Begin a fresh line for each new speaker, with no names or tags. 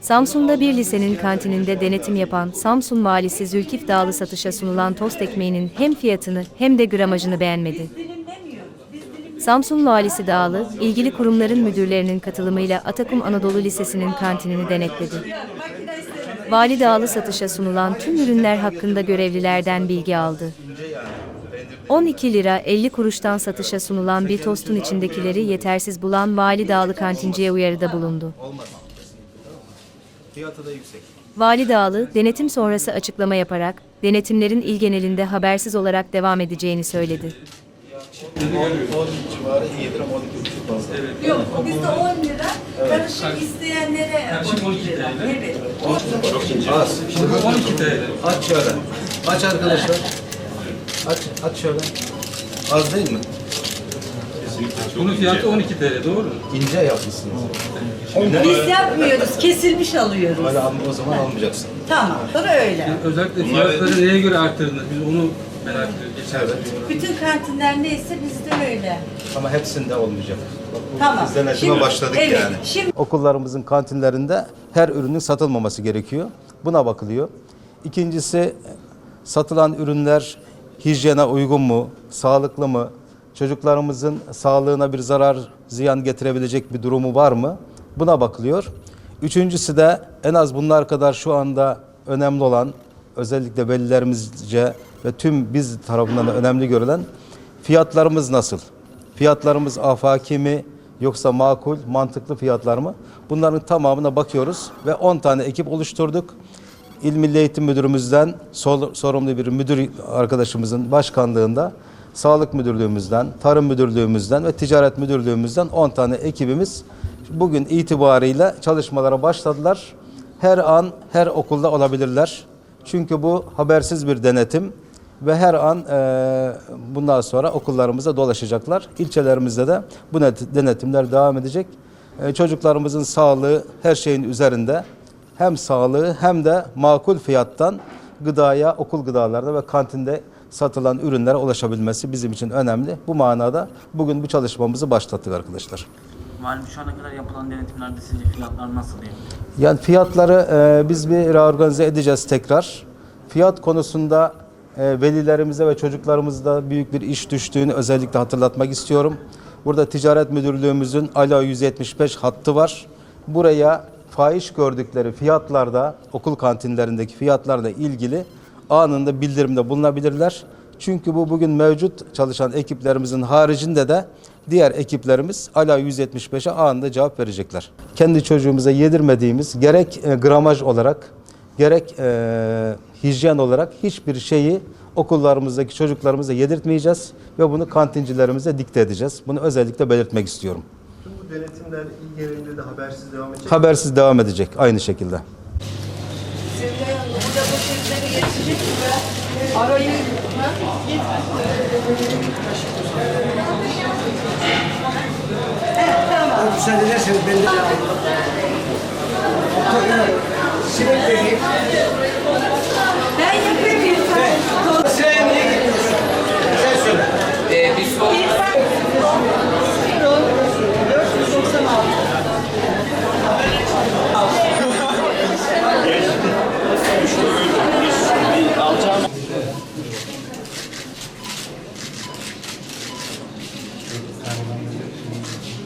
Samsun'da bir lisenin kantininde denetim yapan Samsun valisi Zülkif Dağlı satışa sunulan tost ekmeğinin hem fiyatını hem de gramajını beğenmedi. Samsun valisi Dağlı, ilgili kurumların müdürlerinin katılımıyla Atakum Anadolu Lisesi'nin kantinini denetledi. Vali Dağlı satışa sunulan tüm ürünler hakkında görevlilerden bilgi aldı. 12 lira 50 kuruştan satışa sunulan bir tostun içindekileri yetersiz bulan Vali Dağlı kantinciye uyarıda bulundu.
Fiyatı da yüksek.
Vali Dağlı, denetim sonrası açıklama yaparak, denetimlerin il genelinde habersiz olarak devam edeceğini söyledi.
10, 10 civarı iyidir ama 12 buçuk fazla.
Yok, bizde 10 lira. Karışık isteyenlere 12 lira. Evet.
Az. İşte bu 12 TL. Aç şöyle. Aç arkadaşlar. Aç, aç şöyle. Az değil mi?
Bunun fiyatı 12 TL doğru mu?
İnce yapmışsınız.
Biz yapmıyoruz, kesilmiş alıyoruz.
Öyle al- o zaman almayacaksın.
Tamamdır öyle.
Özellikle fiyatları neye göre arttırdınız? Biz onu merak ediyoruz. Geçen
Evet.
Bütün kantinler neyse bizde öyle.
Ama hepsinde olmayacak.
Tamam.
Biz denetime
Şimdi-
başladık
evet,
yani.
Şimdi
Okullarımızın kantinlerinde her ürünün satılmaması gerekiyor. Buna bakılıyor. İkincisi satılan ürünler hijyene uygun mu, sağlıklı mı, çocuklarımızın sağlığına bir zarar, ziyan getirebilecek bir durumu var mı? Buna bakılıyor. Üçüncüsü de en az bunlar kadar şu anda önemli olan özellikle velilerimizce ve tüm biz tarafından da önemli görülen fiyatlarımız nasıl? Fiyatlarımız afaki mi yoksa makul, mantıklı fiyatlar mı? Bunların tamamına bakıyoruz ve 10 tane ekip oluşturduk. İl Milli Eğitim Müdürümüzden sorumlu bir müdür arkadaşımızın başkanlığında Sağlık Müdürlüğümüzden, Tarım Müdürlüğümüzden ve Ticaret Müdürlüğümüzden 10 tane ekibimiz bugün itibariyle çalışmalara başladılar. Her an her okulda olabilirler. Çünkü bu habersiz bir denetim ve her an e, bundan sonra okullarımıza dolaşacaklar. İlçelerimizde de bu net- denetimler devam edecek. E, çocuklarımızın sağlığı her şeyin üzerinde. Hem sağlığı hem de makul fiyattan gıdaya, okul gıdalarına ve kantinde satılan ürünlere ulaşabilmesi bizim için önemli. Bu manada bugün bu çalışmamızı başlattık arkadaşlar.
Valim şu ana kadar yapılan denetimlerde sizce fiyatlar nasıl yani?
Yani fiyatları e, biz bir reorganize edeceğiz tekrar. Fiyat konusunda e, velilerimize ve çocuklarımızda büyük bir iş düştüğünü özellikle hatırlatmak istiyorum. Burada Ticaret Müdürlüğümüzün ALA 175 hattı var. Buraya fahiş gördükleri fiyatlarda, okul kantinlerindeki fiyatlarla ilgili anında bildirimde bulunabilirler. Çünkü bu bugün mevcut çalışan ekiplerimizin haricinde de diğer ekiplerimiz ALA 175'e anında cevap verecekler. Kendi çocuğumuza yedirmediğimiz gerek e, gramaj olarak gerek e, hijyen olarak hiçbir şeyi okullarımızdaki çocuklarımıza yedirtmeyeceğiz ve bunu kantincilerimize dikte edeceğiz. Bunu özellikle belirtmek istiyorum.
Tüm bu denetimler il genelinde de habersiz devam edecek.
Habersiz devam edecek aynı şekilde.
Arayı
Müsaade ederseniz ben de Sinek vereyim.